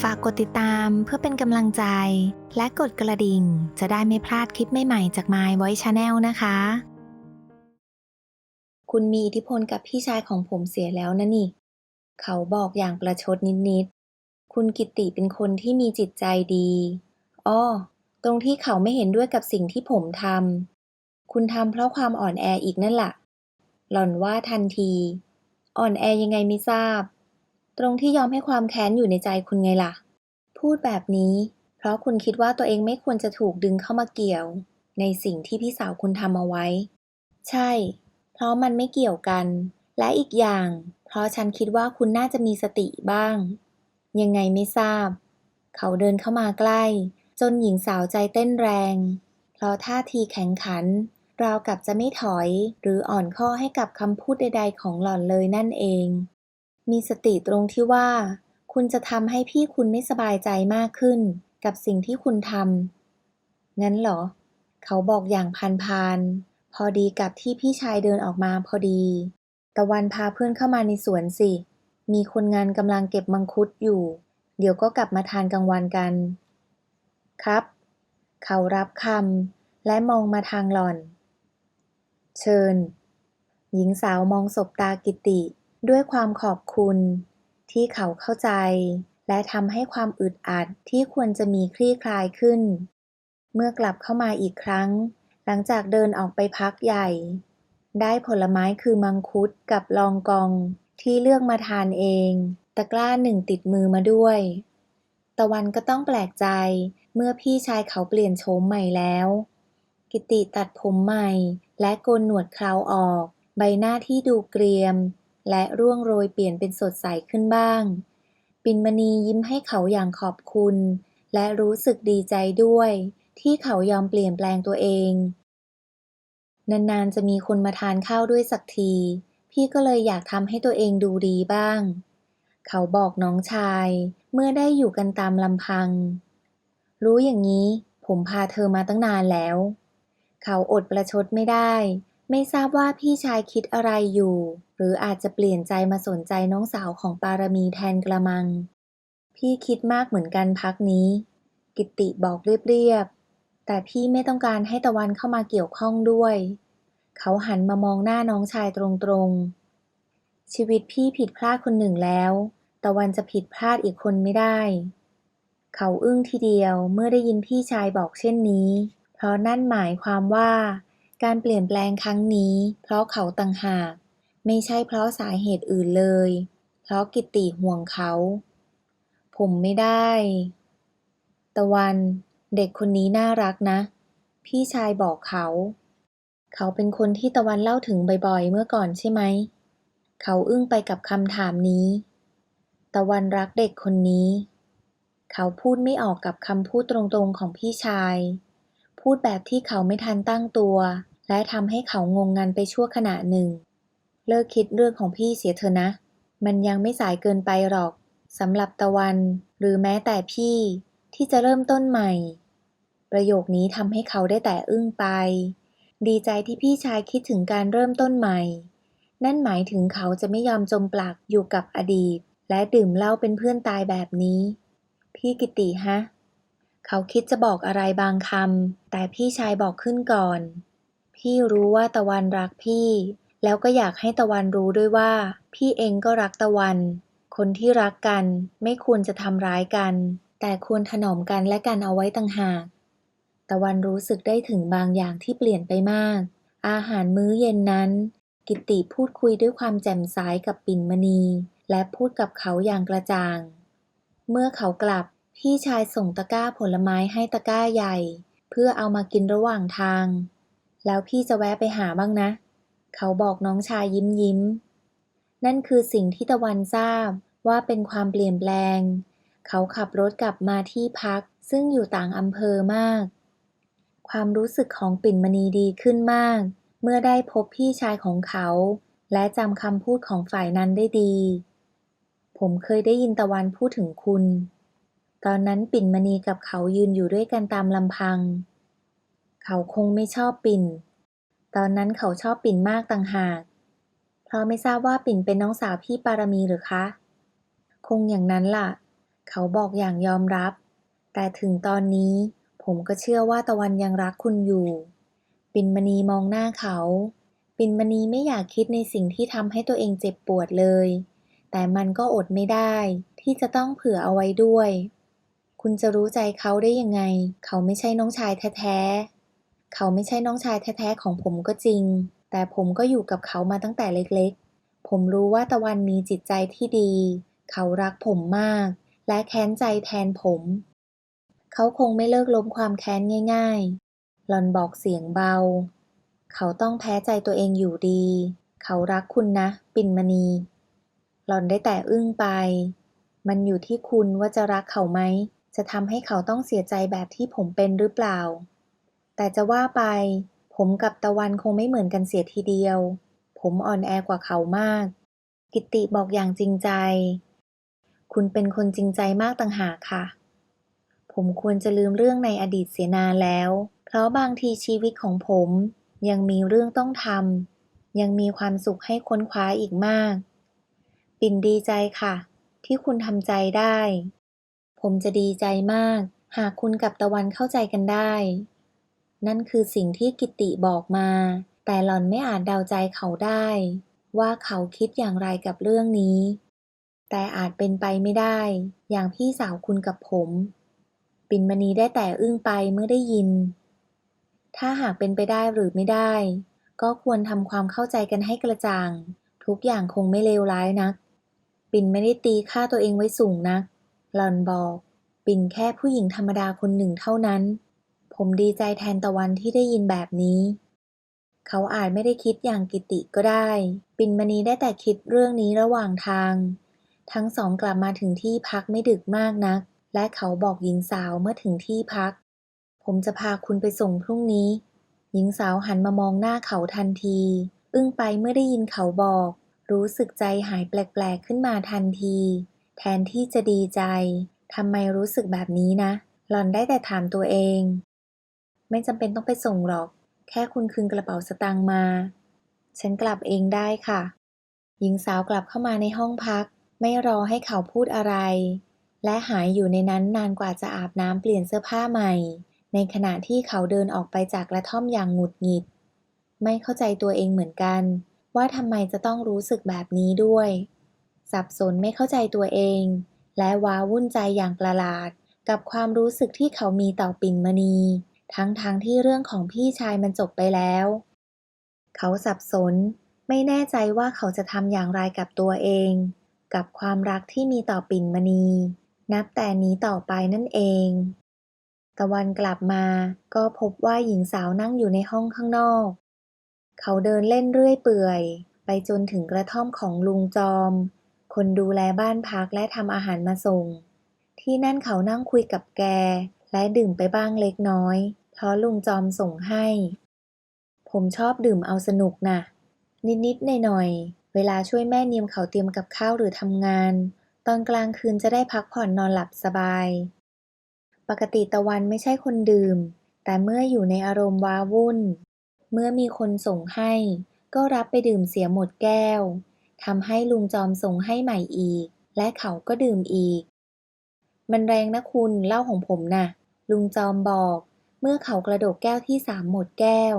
ฝากกดติดตามเพื่อเป็นกำลังใจ และกดกระดิ่ง จะได้ไม่พลาดคลิปใหม่ๆจาก My Voice Channel นะคะ คุณมีอิทธิพลกับพี่ชายของผมเสียแล้วนะนี่ เขาบอกอย่างประชดนิดๆ คุณกิติเป็นคนที่มีจิตใจดีอ้อตรงที่เขาไม่เห็นด้วยกับสิ่งที่ผมทำ คุณทำเพราะความอ่อนแออีกนั่นล่ะ หล่อนว่าทันที อ่อนแอยังไงไม่ทราบ ตรงที่ยอมให้ความแค้นอยู่ในใจคุณไงล่ะ พูดแบบนี้ เพราะคุณคิดว่าตัวเองไม่ควรจะถูกดึงเข้ามาเกี่ยว ในสิ่งที่พี่สาวคุณทำเอาไว้ ใช่ เพราะมันไม่เกี่ยวกัน และอีกอย่าง เพราะฉันคิดว่าคุณน่าจะมีสติบ้าง ยังไงไม่ทราบ เขาเดินเข้ามาใกล้ จนหญิงสาวใจเต้นแรง เพราะท่าทีแข็งขันราวกับจะไม่ถอยหรืออ่อนข้อให้กับคำพูดใด ๆ ของหล่อนเลยนั่นเอง มีสติตรงที่ว่า คุณจะทำให้พี่คุณไม่สบายใจมากขึ้น กับสิ่งที่คุณทำงั้นเหรอ เขาบอกอย่างพานๆพอดีกับที่พี่ชายเดินออกมาพอดี ตะวันพาเพื่อนเข้ามาในสวนสิ มีคนงานกำลังเก็บมังคุดอยู่ เดี๋ยวก็กลับมาทานกลางวันกัน ครับ เขารับคำและมองมาทางหล่อน เชิญ หญิงสาวมองสบตากิติ ด้วยความขอบคุณที่เขาเข้าใจ และทำให้ความอึดอัดที่ควรจะมีคลี่คลายขึ้น เมื่อกลับเข้ามาอีกครั้ง หลังจากเดินออกไปพักใหญ่ ได้ผลไม้คือมังคุดกับลองกองที่เลือกมาทานเอง ตะกร้าหนึ่งติดมือมาด้วย ตะวันก็ต้องแปลกใจ เมื่อพี่ชายเขาเปลี่ยนโฉมใหม่แล้ว กิติตัดผมใหม่ และโกนหนวดเคราออก ใบหน้าที่ดูเกรียม และร่วงโรยเปลี่ยนเป็นสดใสขึ้นบ้าง ปินมณียิ้มให้เขาอย่างขอบคุณ และรู้สึกดีใจด้วย ที่เขายอมเปลี่ยนแปลงตัวเอง นานๆจะมีคนมาทานข้าวด้วยสักที พี่ก็เลยอยากทำให้ตัวเองดูดีบ้าง เขาบอกน้องชาย เมื่อได้อยู่กันตามลำพัง รู้อย่างนี้ ผมพาเธอมาตั้งนานแล้ว เขาอดประชดไม่ได้ ไม่ทราบว่าพี่ชายคิดอะไรอยู่ หรืออาจจะเปลี่ยนใจมาสนใจน้องสาวของปารมีแทนกระมัง พี่คิดมากเหมือนกันพักนี้ กิตติบอกเรียบๆ แต่พี่ไม่ต้องการให้ตะวันเข้ามาเกี่ยวข้องด้วย เขาหันมามองหน้าน้องชายตรงๆ ชีวิตพี่ผิดพลาดคนหนึ่งแล้ว ตะวันจะผิดพลาดอีกคนไม่ได้ เขาอึ้งทีเดียวเมื่อได้ยินพี่ชายบอกเช่นนี้ เพราะนั่นหมายความว่า การเปลี่ยนแปลงครั้งนี้ เพราะเขาต่างหาก ไม่ใช่เพราะสาเหตุอื่นเลย เพราะกิตติห่วงเขา ผมไม่ได้ ตะวัน เด็กคนนี้น่ารักนะ พี่ชายบอกเขา เขาเป็นคนที่ตะวันเล่าถึงบ่อยๆ เมื่อก่อนใช่ไหม เขาอึ้งไปกับคำถามนี้ ตะวันรักเด็กคนนี้ เขาพูดไม่ออกกับคำพูดตรงๆของพี่ชายพูดแบบที่เขาไม่ทันตั้งตัว และทำให้เขางงงันไปชั่วขณะหนึ่ง เลิกคิดเรื่องของพี่เสียเถอะนะ มันยังไม่สายเกินไปหรอกสำหรับตะวัน หรือแม้แต่พี่ที่จะเริ่มต้นใหม่ ประโยคนี้ทำให้เขาได้แต่อึ้งไป ดีใจที่พี่ชายคิดถึงการเริ่มต้นใหม่ นั่นหมายถึงเขาจะไม่ยอมจมปลักอยู่กับอดีต และดื่มเหล้าเป็นเพื่อนตายแบบนี้ พี่กิติฮะ เขาคิดจะบอกอะไรบางคำแต่พี่ชายบอกขึ้นก่อน พี่รู้ว่าตะวันรักพี่ แล้วก็อยากให้ตะวันรู้ด้วยว่า พี่เองก็รักตะวัน คนที่รักกันไม่ควรจะทำร้ายกัน แต่ควรถนอมกันและกันเอาไว้ต่างหาก ตะวันรู้สึกได้ถึงบางอย่างที่เปลี่ยนไปมาก อาหารมื้อเย็นนั้น กิตติพูดคุยด้วยความแจ่มใสกับปิ่นมณี และพูดกับเขาอย่างกระจ่าง เมื่อเขากลับพี่ชายส่งตะกร้าผลไม้ให้ตะกร้าใหญ่ เพื่อเอามากินระหว่างทาง แล้วพี่จะแวะไปหาบ้างนะ เขาบอกน้องชายยิ้มยิ้ม นั่นคือสิ่งที่ตะวันทราบว่าเป็นความเปลี่ยนแปลง เขาขับรถกลับมาที่พัก ซึ่งอยู่ต่างอำเภอมาก ความรู้สึกของปิ่นมณีดีขึ้นมาก เมื่อได้พบพี่ชายของเขา และจำคำพูดของฝ่ายนั้นได้ดี ผมเคยได้ยินตะวันพูดถึงคุณ ตอนนั้นปิ่นมณีกับเขายืนอยู่ด้วยกันตามลำพัง เขาคงไม่ชอบปิ่น ตอนนั้นเขาชอบปิ่นมากต่างหาก เพราะไม่ทราบว่าปิ่นเป็นน้องสาวพี่ปารมีหรือคะ คงอย่างนั้นล่ะ เขาบอกอย่างยอมรับ แต่ถึงตอนนี้ผมก็เชื่อว่าตะวันยังรักคุณอยู่ ปิ่นมณีมองหน้าเขา ปิ่นมณีไม่อยากคิดในสิ่งที่ทำให้ตัวเองเจ็บปวดเลย แต่มันก็อดไม่ได้ ที่จะต้องเผื่อเอาไว้ด้วย คุณจะรู้ใจเขาได้ยังไง เขาไม่ใช่น้องชายแท้ๆ เขาไม่ใช่น้องชายแท้ๆของผมก็จริง แต่ผมก็อยู่กับเขามาตั้งแต่เล็กๆ ผมรู้ว่าตะวันมีจิตใจที่ดี เขารักผมมาก และแค้นใจแทนผม เขาคงไม่เลิกล้มความแค้นง่ายๆ หลอนบอกเสียงเบา เขาต้องแพ้ใจตัวเองอยู่ดี เขารักคุณนะ ปิ่นมณี หล่อนได้แต่อึ้งไป มันอยู่ที่คุณว่าจะรักเขาไหม จะทำให้เขาต้องเสียใจแบบที่ผมเป็นหรือเปล่า แต่จะว่าไป ผมกับตะวันคงไม่เหมือนกันเสียทีเดียว ผมอ่อนแอกว่าเขามาก กิตติบอกอย่างจริงใจ คุณเป็นคนจริงใจมากต่างหากค่ะ ผมควรจะลืมเรื่องในอดีตเสียนานแล้ว เพราะบางทีชีวิตของผมยังมีเรื่องต้องทำยังมีความสุขให้ค้นคว้าอีกมาก ปิ่นดีใจค่ะ ที่คุณทำใจได้ ผมจะดีใจมาก หากคุณกับตะวันเข้าใจกันได้ นั่นคือสิ่งที่กิติบอกมา แต่หล่อนไม่อาจเดาใจเขาได้ ว่าเขาคิดอย่างไรกับเรื่องนี้ แต่อาจเป็นไปไม่ได้ อย่างพี่สาวคุณกับผม ปินมณีได้แต่อึ้งไปเมื่อได้ยิน ถ้าหากเป็นไปได้หรือไม่ได้ ก็ควรทำความเข้าใจกันให้กระจ่าง ทุกอย่างคงไม่เลวร้ายนัก ปินไม่ได้ตีค่าตัวเองไว้สูงนัก หล่อนบอก ปินแค่ผู้หญิงธรรมดาคนหนึ่งเท่านั้น ผมดีใจแทนตะวันที่ได้ยินแบบนี้ เขาอาจไม่ได้คิดอย่างกิติก็ได้ ปินมณีได้แต่คิดเรื่องนี้ระหว่างทาง ทั้งสองกลับมาถึงที่พักไม่ดึกมากนัก และเขาบอกหญิงสาวเมื่อถึงที่พัก ผมจะพาคุณไปส่งพรุ่งนี้ หญิงสาวหันมามองหน้าเขาทันที อึ้งไปเมื่อได้ยินเขาบอก รู้สึกใจหายแปลกๆขึ้นมาทันที แทนที่จะดีใจทำไมรู้สึกแบบนี้นะหล่อนได้แต่ถามตัวเอง ไม่จำเป็นต้องไปส่งหรอก แค่คุณคืนกระเป๋าสตางค์มา ฉันกลับเองได้ค่ะ หญิงสาวกลับเข้ามาในห้องพัก ไม่รอให้เขาพูดอะไร และหายอยู่ในนั้นนานกว่าจะอาบน้ำเปลี่ยนเสื้อผ้าใหม่ ในขณะที่เขาเดินออกไปจากกระท่อมอย่างหงุดหงิด ไม่เข้าใจตัวเองเหมือนกัน ว่าทำไมจะต้องรู้สึกแบบนี้ด้วย สับสนไม่เข้าใจตัวเอง และว้าวุ่นใจอย่างประหลาดกับความรู้สึกที่เขามีต่อปิ่นมณี ทั้งๆทที่เรื่องของพี่ชายมันจบไปแล้ว เขาสับสน ไม่แน่ใจว่าเขาจะทำอย่างไรกับตัวเอง กับความรักที่มีต่อปิ่นมณี นับแต่นี้ต่อไปนั่นเอง ตะวันกลับมาก็พบว่าหญิงสาวนั่งอยู่ในห้องข้างนอก เขาเดินเล่นเรื่อยเปื่อย ไปจนถึงกระท่อมของลุงจอม คนดูแลบ้านพักและทำอาหารมาส่ง ที่นั่นเขานั่งคุยกับแกและดื่มไปบ้างเล็กน้อย ราะลุงจอมส่งให้ ผมชอบดื่มเอาสนุกนะ่ะ นิดๆหน่อยๆ เวลาช่วยแม่เนียมเขาเตรียมกับข้าวหรือทำงาน ตอนกลางคืนจะได้พักผ่อนนอนหลับสบาย ปกติตะวันไม่ใช่คนดื่ม แต่เมื่ออยู่ในอารมณ์ว้าวุ่น เมื่อมีคนส่งให้ ก็รับไปดื่มเสียหมดแก้วทำให้ลุงจอมส่งให้ใหม่อีก และเขาก็ดื่มอีก มันแรงนะคุณเหล้าของผมน่ะ ลุงจอมบอก เมื่อเขากระโดกแก้วที่สามหมดแก้ว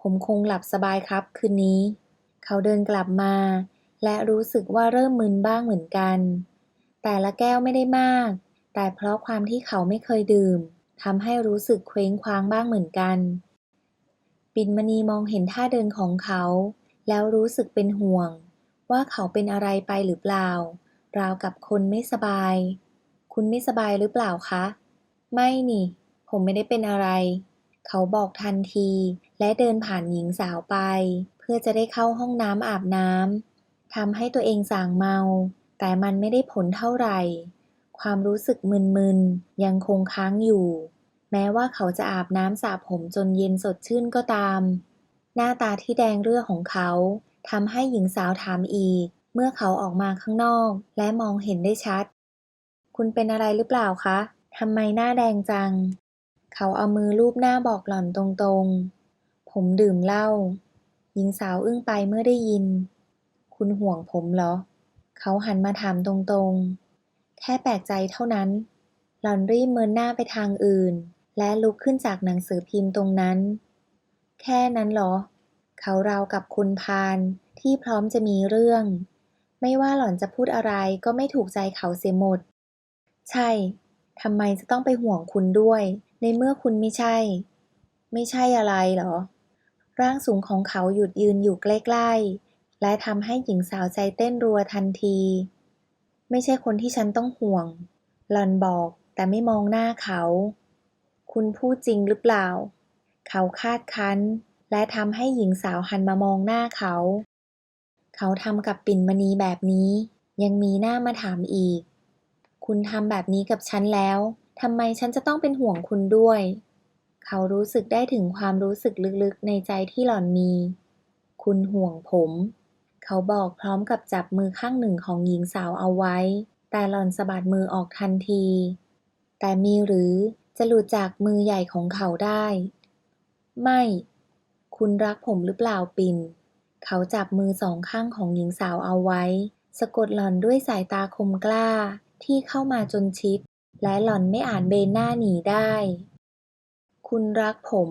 ผมคงหลับสบายครับคืนนี้ เขาเดินกลับมา และรู้สึกว่าเริ่มมึนบ้างเหมือนกัน แต่ละแก้วไม่ได้มาก แต่เพราะความที่เขาไม่เคยดื่มทำให้รู้สึกเคว้งคว้างบ้างเหมือนกัน ปินมณีมองเห็นท่าเดินของเขา แล้วรู้สึกเป็นห่วง ว่าเขาเป็นอะไรไปหรือเปล่า ราวกับคนไม่สบาย คุณไม่สบายหรือเปล่าคะ ไม่นี่ ผมไม่ได้เป็นอะไร เขาบอกทันที และเดินผ่านหญิงสาวไป เพื่อจะได้เข้าห้องน้ำอาบน้ำทำให้ตัวเองสางเมา แต่มันไม่ได้ผลเท่าไหร่ ความรู้สึกมึนๆ ยังคงค้างอยู่ แม้ว่าเขาจะอาบน้ำสระผมจนเย็นสดชื่นก็ตาม หน้าตาที่แดงเรือของเขาทำให้หญิงสาวถามอีก เมื่อเขาออกมาข้างนอก และมองเห็นได้ชัด คุณเป็นอะไรหรือเปล่าคะทำไมหน้าแดงจัง เขาเอามือลูบหน้าบอกหล่อนตรงๆ ผมดื่มเหล้า หญิงสาวอึ้งไปเมื่อได้ยิน คุณห่วงผมเหรอ เขาหันมาถามตรงๆ แค่แปลกใจเท่านั้น หล่อนรีบเมินหน้าไปทางอื่น และลุกขึ้นจากหนังสือพิมพ์ตรงนั้น แค่นั้นเหรอ เขาราวกับคุณพานที่พร้อมจะมีเรื่อง ไม่ว่าหล่อนจะพูดอะไรก็ไม่ถูกใจเขาเสียหมด ใช่ ทำไมจะต้องไปห่วงคุณด้วย ในเมื่อคุณไม่ใช่ ไม่ใช่อะไรหรอ ร่างสูงของเขาหยุดยืนอยู่ใกล้ๆ และทำให้หญิงสาวใจเต้นรัวทันที ไม่ใช่คนที่ฉันต้องห่วง หลอนบอกแต่ไม่มองหน้าเขา คุณพูดจริงหรือเปล่า เขาคาดคั้น และทำให้หญิงสาวหันมามองหน้าเขา เขาทำกับปิ่นมณีแบบนี้ ยังมีหน้ามาถามอีก คุณทำแบบนี้กับฉันแล้ว ทำไมฉันจะต้องเป็นห่วงคุณด้วย เขารู้สึกได้ถึงความรู้สึกลึกๆในใจที่หล่อนมี คุณห่วงผม เขาบอกพร้อมกับจับมือข้างหนึ่งของหญิงสาวเอาไว้ แต่หล่อนสะบัดมือออกทันที แต่มีหรือจะหลุดจากมือใหญ่ของเขาได้ ไม่ คุณรักผมหรือเปล่าปิ่น เขาจับมือสองข้างของหญิงสาวเอาไว้ สะกดหล่อนด้วยสายตาคมกล้าที่เข้ามาจนชิด และหล่อนไม่อาจเบนหน้าหนีได้ คุณรักผม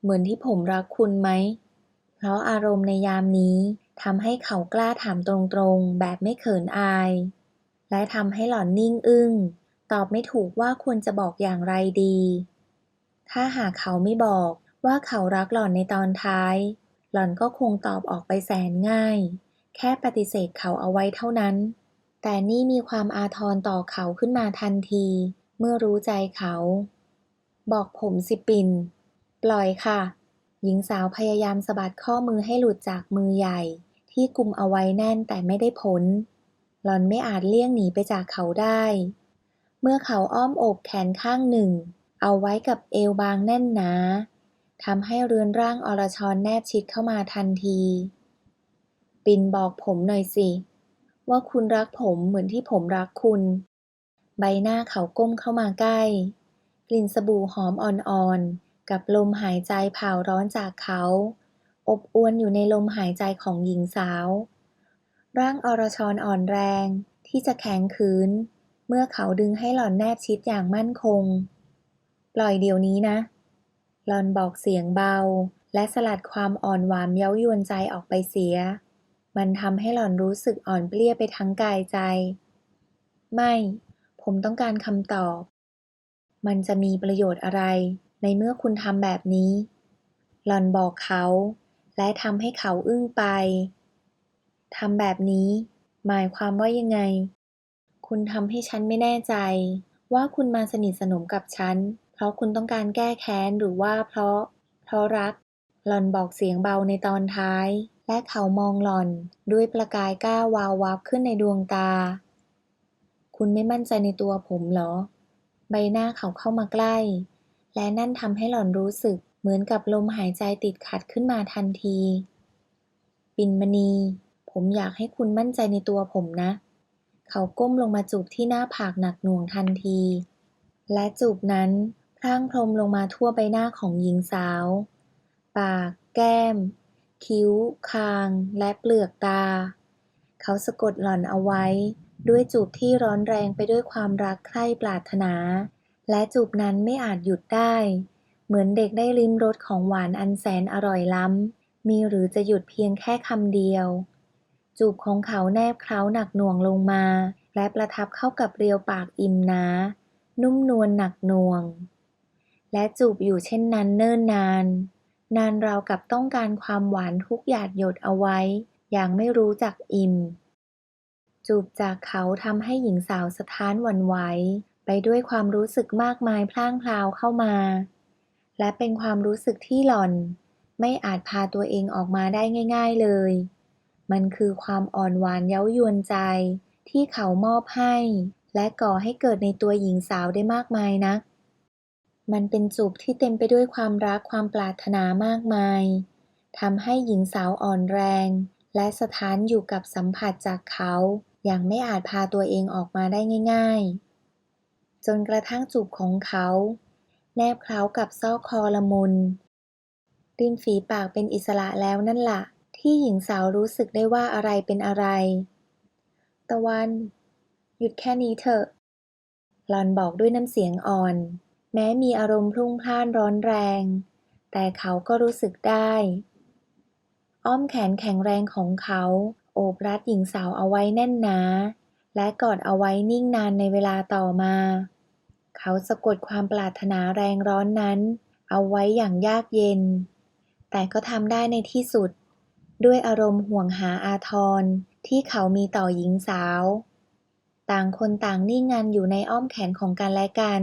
เหมือนที่ผมรักคุณไหม เพราะอารมณ์ในยามนี้ทำให้เขากล้าถามตรงๆ แบบไม่เขินอาย และทำให้หล่อนนิ่งอึ้ง ตอบไม่ถูกว่าควรจะบอกอย่างไรดี ถ้าหากเขาไม่บอกว่าเขารักหล่อนในตอนท้าย หล่อนก็คงตอบออกไปแสนง่าย แค่ปฏิเสธเขาเอาไว้เท่านั้น แต่นี่มีความอาทรต่อเขาขึ้นมาทันที เมื่อรู้ใจเขา บอกผมสิปิน ปล่อยค่ะ หญิงสาวพยายามสะบัดข้อมือให้หลุดจากมือใหญ่ ที่กุมเอาไว้แน่นแต่ไม่ได้ผล หล่อนไม่อาจเลี่ยงหนีไปจากเขาได้ เมื่อเขาอ้อมอบแขนข้างหนึ่ง เอาไว้กับเอวบางแน่นหนาทำให้เรือนร่างอรชรแนบชิดเข้ามาทันที ปินบอกผมหน่อยสิ ว่าคุณรักผมเหมือนที่ผมรักคุณ ใบหน้าเขาก้มเข้ามาใกล้ กลิ่นสบู่หอมอ่อนๆ กับลมหายใจเผาร้อนจากเขา อบอวนอยู่ในลมหายใจของหญิงสาว ร่างอรชรอ่อนแรงที่จะแข็งขืน เมื่อเขาดึงให้หล่อนแนบชิดอย่างมั่นคง ปล่อยเดี๋ยวนี้นะ หล่อนบอกเสียงเบา และสลัดความอ่อนหวานเย้ายวนใจออกไปเสีย มันทำให้หล่อนรู้สึกอ่อนเปลี้ยไปทั้งกายใจ ไม่ ผมต้องการคำตอบ มันจะมีประโยชน์อะไร ในเมื่อคุณทำแบบนี้ หล่อนบอกเขา และทำให้เขาอึ้งไปทำแบบนี้ หมายความว่ายังไง คุณทำให้ฉันไม่แน่ใจ ว่าคุณมาสนิทสนมกับฉัน เพราะคุณต้องการแก้แค้นหรือว่าเพราะ เพราะรัก หล่อนบอกเสียงเบาในตอนท้าย และเขามองหล่อนด้วยประกายก้าวาววับขึ้นในดวงตา คุณไม่มั่นใจในตัวผมเหรอ ใบหน้าเขาเข้ามาใกล้ และนั่นทำให้หล่อนรู้สึกเหมือนกับลมหายใจติดขัดขึ้นมาทันที ปินมณี ผมอยากให้คุณมั่นใจในตัวผมนะ เขาก้มลงมาจูบที่หน้าผากหนักหน่วงทันที และจูบนั้นพร่างพรมลงมาทั่วใบหน้าของหญิงสาว ปาก แก้ม คิ้ว คาง และเปลือกตา เขาสะกดหล่อนเอาไว้ ด้วยจูบที่ร้อนแรงไปด้วยความรักใคร่ปรารถนา และจูบนั้นไม่อาจหยุดได้ เหมือนเด็กได้ลิ้มรสของหวานอันแสนอร่อยล้ำ มีหรือจะหยุดเพียงแค่คำเดียว จูบของเขาแนบเคล้าหนักหน่วงลงมา และประทับเข้ากับเรียวปากอิ่มหนา นุ่มนวลหนักหน่วง และจูบอยู่เช่นนั้นเนิ่นนาน นานราวกับต้องการความหวานทุกหยาดหยดเอาไว้ อย่างไม่รู้จักอิ่ม จูบจากเขาทำให้หญิงสาวสะท้านหวั่นไหวไปด้วยความรู้สึกมากมายพล่างพลาวเข้ามา และเป็นความรู้สึกที่หล่อน ไม่อาจพาตัวเองออกมาได้ง่าย ๆเลย มันคือความอ่อนหวานเย้ายวนใจ ที่เขามอบให้ และก่อให้เกิดในตัวหญิงสาวได้มากมายนัก มันเป็นจูบที่เต็มไปด้วยความรักความปรารถนามากมายทำให้หญิงสาวอ่อนแรง และสถานอยู่กับสัมผัสจากเขา อย่างไม่อาจพาตัวเองออกมาได้ง่าย ๆ จนกระทั่งจูบของเขา แนบเคล้ากับซอกคอละมุนริมฝีปากเป็นอิสระแล้วนั่นละ่ะ ที่หญิงสาวรู้สึกได้ว่าอะไรเป็นอะไร ตะวัน หยุดแค่นี้เถอะหลอนบอกด้วยน้ำเสียงอ่อน แม้มีอารมณ์พลุ่งพล่านร้อนแรง แต่เขาก็รู้สึกได้ อ้อมแขนแข็งแรงของเขา โอบรัดหญิงสาวเอาไว้แน่นหนา และกอดเอาไว้นิ่งนานในเวลาต่อมา เขาสะกดความปรารถนาแรงร้อนนั้น เอาไว้อย่างยากเย็น แต่ก็ทำได้ในที่สุด ด้วยอารมณ์ห่วงหาอาทรที่เขามีต่อหญิงสาว ต่างคนต่างนิ่งงันอยู่ในอ้อมแขนของกันและกัน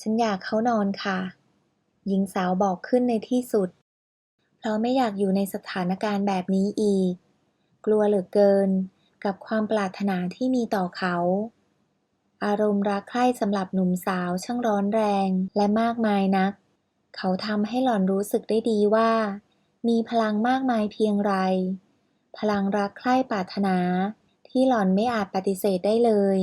ฉันอยากเข้านอนค่ะ หญิงสาวบอกขึ้นในที่สุด เพราะไม่อยากอยู่ในสถานการณ์แบบนี้อีก กลัวเหลือเกิน กับความปรารถนาที่มีต่อเขา อารมณ์รักใคร่สำหรับหนุ่มสาวช่างร้อนแรงและมากมายนัก เขาทำให้หล่อนรู้สึกได้ดีว่า มีพลังมากมายเพียงไร พลังรักใคร่ปรารถนา ที่หล่อนไม่อาจปฏิเสธได้เลย